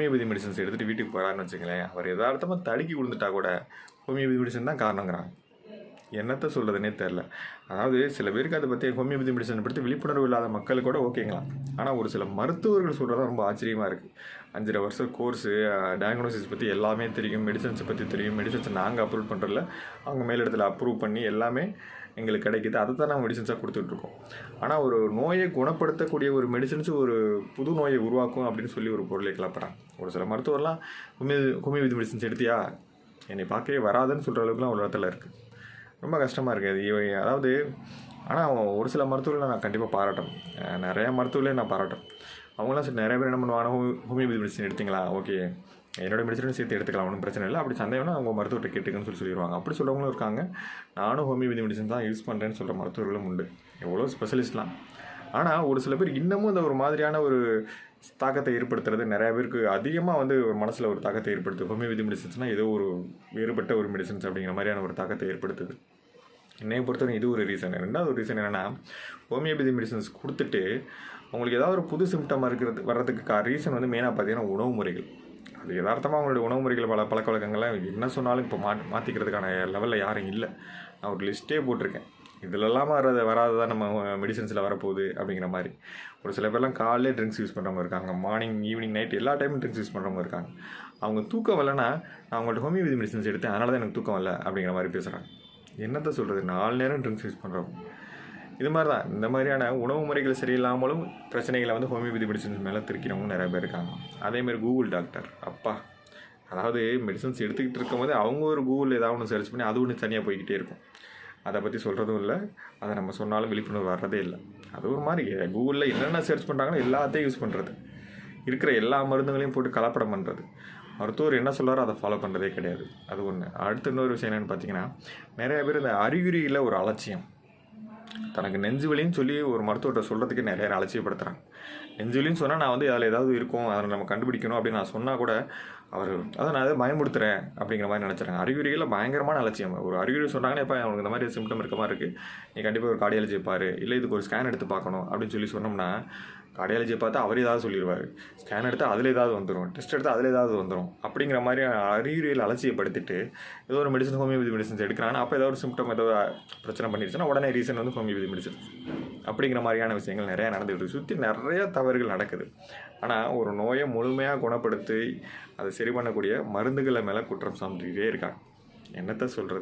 Homeopathy medicines எடுத்துகிட்டு வீட்டுக்கு போகிறாருன்னு வச்சுங்களேன் அவர் எதார்த்தமாக தடுக்கி விழுந்துட்டா கூட ஹோமியோபதி மெடிசன் தான் காரணங்கிறாங்க. என்னத்த சொல்கிறதுனே தெரில அதாவது சில பேருக்கு அதை பற்றி ஹோமியோபதி மெடிசன் பற்றி விழிப்புணர்வு இல்லாத மக்கள் கூட ஓகேங்களா ஆனால் ஒரு சில மருத்துவர்கள் சொல்கிறது ரொம்ப ஆச்சரியமாக இருக்குது அஞ்சரை வருஷம் கோர்ஸு டயக்னோசிஸ் பற்றி எல்லாமே தெரியும் மெடிசன்ஸை பற்றி தெரியும். மெடிசன்ஸை நாங்கள் அப்ரூவ் பண்ணுறல அவங்க மேலிடத்தில் அப்ரூவ் பண்ணி எல்லாமே எங்களுக்கு கிடைக்கிது. அதை தான் நாங்கள் மெடிசன்ஸாக கொடுத்துட்ருக்கோம். ஆனால் ஒரு நோயை குணப்படுத்தக்கூடிய ஒரு மெடிசன்ஸ் ஒரு புது நோயை உருவாக்கும் அப்படின்னு சொல்லி ஒரு பொருளை கிளப்புறாங்க ஒரு சில மருத்துவர்லாம் ஹோமியோ ஹோமியோபதி மெடிசன்ஸ் எடுத்தியா? என்னை பார்க்கவே வராதுன்னு சொல்கிற அளவுக்குலாம் ஒரு இடத்துல இருக்குது ரொம்ப கஷ்டமாக இருக்குது இவை அதாவது ஆனால் ஒரு சில மருத்துவர்களை நான் கண்டிப்பாக பாராட்டணும். நிறையா மருத்துவர்களே நான் பாராட்டேன் அவங்களாம் சரி நிறைய பேர் என்ன பண்ணுவாங்க ஹோமி ஹோமியோபதி மெடிசன் எடுத்துக்கலாம் ஓகே. என்னோட மெடிசனும் சேர்த்து எடுத்துக்கலாம் ஒன்றும் பிரச்சனை இல்லை. அப்படி சந்தேகம்னா அவங்க மருத்துவர்கிட்ட கேட்டுக்கன்னு சொல்லி சொல்லிடுவாங்க. அப்படி சொல்கிறவங்களும் இருக்காங்க. நானும் ஹோமியோபதி மெடிசன் தான் யூஸ் பண்ணுறேன்னு சொல்கிற மருத்துவர்களும் உண்டு. எவ்வளோ ஸ்பெஷலிஸ்ட்லாம். ஆனால் ஒரு சில பேர் இன்னமும் இந்த ஒரு மாதிரியான ஒரு தாக்கத்தை ஏற்படுத்துறது நிறைய பேருக்கு அதிகமாக வந்து ஒரு மனசில் ஒரு தாக்கத்தை ஏற்படுத்துது. ஹோமியோபதி மெடிசன்ஸ்னால் ஏதோ ஒரு வேறுபட்ட ஒரு மெடிசன்ஸ் அப்படிங்கிற மாதிரியான ஒரு தாக்கத்தை ஏற்படுத்துது. என்னையை பொறுத்தவரைக்கும் இது ஒரு ரீசன் ரெண்டாவது ஒரு ரீசன் என்னென்னா ஹோமியோபதி மெடிசன்ஸ் கொடுத்துட்டு அவங்களுக்கு ஏதாவது ஒரு புது சிம்டம் இருக்கிறது வர்றதுக்கு கா ரீசன் வந்து மெயினாக பார்த்தீங்கன்னா உணவு முறைகள். அது யதார்த்தமாக அவங்களுடைய உணவு முறைகள் பல பழக்க வழக்கங்களை என்ன சொன்னாலும் இப்போ மா மாற்றிக்கிறதுக்கான லெவலில் யாரும் இல்லை. நான் ஒரு லிஸ்ட்டே போட்டிருக்கேன். இதிலெல்லாம் வராது வராததான் நம்ம மெடிசன்ஸில் வரப்போகுது அப்படிங்கிற மாதிரி. ஒரு சில பேர்லாம் காலையிலே ட்ரிங்க்ஸ் யூஸ் பண்ணுறவங்க இருக்காங்க. மார்னிங் ஈவினிங் நைட் எல்லா டைமும் ட்ரிங்க்ஸ் யூஸ் பண்ணுறவங்க இருக்காங்க. அவங்க தூக்கம் வரலன்னா நான் அவங்கள்ட்ட ஹோமியோபதி மெடிசன்ஸ் எடுத்தேன். அதனால தான் எனக்கு தூக்கம் வரல அப்படிங்கிற மாதிரி பேசுகிறாங்க என்னத்தை சொல்கிறது நாலு நேரம் ட்ரிங்க்ஸ் யூஸ் பண்ணுறோம் இது மாதிரி தான் இந்த மாதிரியான உணவு முறைகள் சரியில்லாமலும் பிரச்சனைகளை வந்து ஹோமியோபதி மெடிசன்ஸ் மேலே திருக்கிறவங்க நிறைய பேர் இருக்காங்க. அதேமாதிரி கூகுள் டாக்டர் அப்பா. அதாவது மெடிசன்ஸ் எடுத்துக்கிட்டு இருக்கும்போது அவங்க ஒரு கூகுள் ஏதாவது ஒன்று சர்ச் பண்ணி அது ஒன்று தனியாக போய்கிட்டே இருக்கும். அதை பற்றி சொல்கிறதும் இல்லை. அதை நம்ம சொன்னாலும் விழிப்புணர்வு வர்றதே இல்லை. அது ஒரு மாதிரி கூகுளில் என்னென்ன சர்ச் பண்ணுறாங்களோ எல்லாத்தையும் யூஸ் பண்ணுறது இருக்கிற எல்லா மருந்துகளையும் போட்டு கலப்படம் பண்ணுறது மருத்துவர் என்ன சொல்கிறாரோ அதை ஃபாலோ பண்ணுறதே கிடையாது. அது ஒன்று அடுத்து இன்னொரு விஷயம் என்னென்னு பார்த்தீங்கன்னா நிறைய பேர் இந்த அறிகுறியில் ஒரு அலட்சியம். தனக்கு நெஞ்சு வலின்னு சொல்லி ஒரு மருத்துவர்கிட்ட சொல்கிறதுக்கு நிறைய பேர் அலட்சியப்படுத்துகிறாங்க நெஞ்சு வலின்னு சொன்னால் நான் வந்து அதில் ஏதாவது இருக்கும் அதை நம்ம கண்டுபிடிக்கணும் அப்படின்னு நான் சொன்னால் கூட அவர் அதை நான் அதை பயமுடுத்துறேன் அப்படிங்கிற மாதிரி நினச்சிறாங்க அறிகுறிகளில் பயங்கரமான அலட்சியம். ஒரு அறிகுறி சொன்னாங்கன்னா இப்போ அவனுக்கு இந்த மாதிரி சிம்டம் இருக்க மாதிரி இருக்குது நீ கண்டிப்பாக ஒரு கார்டியாலஜி பாரு. இல்லை இதுக்கு ஒரு ஸ்கேன் எடுத்து பார்க்கணும் அப்படின்னு சொல்லி சொன்னோம்னா கார்டியாலஜி பார்த்தா அவர் ஏதாவது சொல்லிடுவார் ஸ்கேன் எடுத்தால் அதில் ஏதாவது வந்துடும் டெஸ்ட் எடுத்தால் அதில் ஏதாவது வந்துடும் அப்படிங்கிற மாதிரி அறிகுறியில் அலட்சியப்படுத்திட்டு ஏதோ ஒரு மெடிசன் ஹோமியோபதி மெடிசன்ஸ் எடுக்கிறாங்கன்னா அப்போ ஏதாவது ஒரு சிம்டம் ஏதாவது பிரச்சனை பண்ணிடுச்சுன்னா உடனே ரீசன் வந்து ஹோமியோபதி முடிச்சிருச்சு. அப்படிங்கிற மாதிரியான விஷயங்கள் நிறையா நடந்துகிட்டு சுற்றி நிறைய தவறுகள் நடக்குது. ஆனால் ஒரு நோயை முழுமையாக குணப்படுத்தி அதை சரி பண்ணக்கூடிய மருந்துகளை மேலே குற்றம் சாமிக்கிட்டே இருக்காங்க. என்னத்தை சொல்கிறது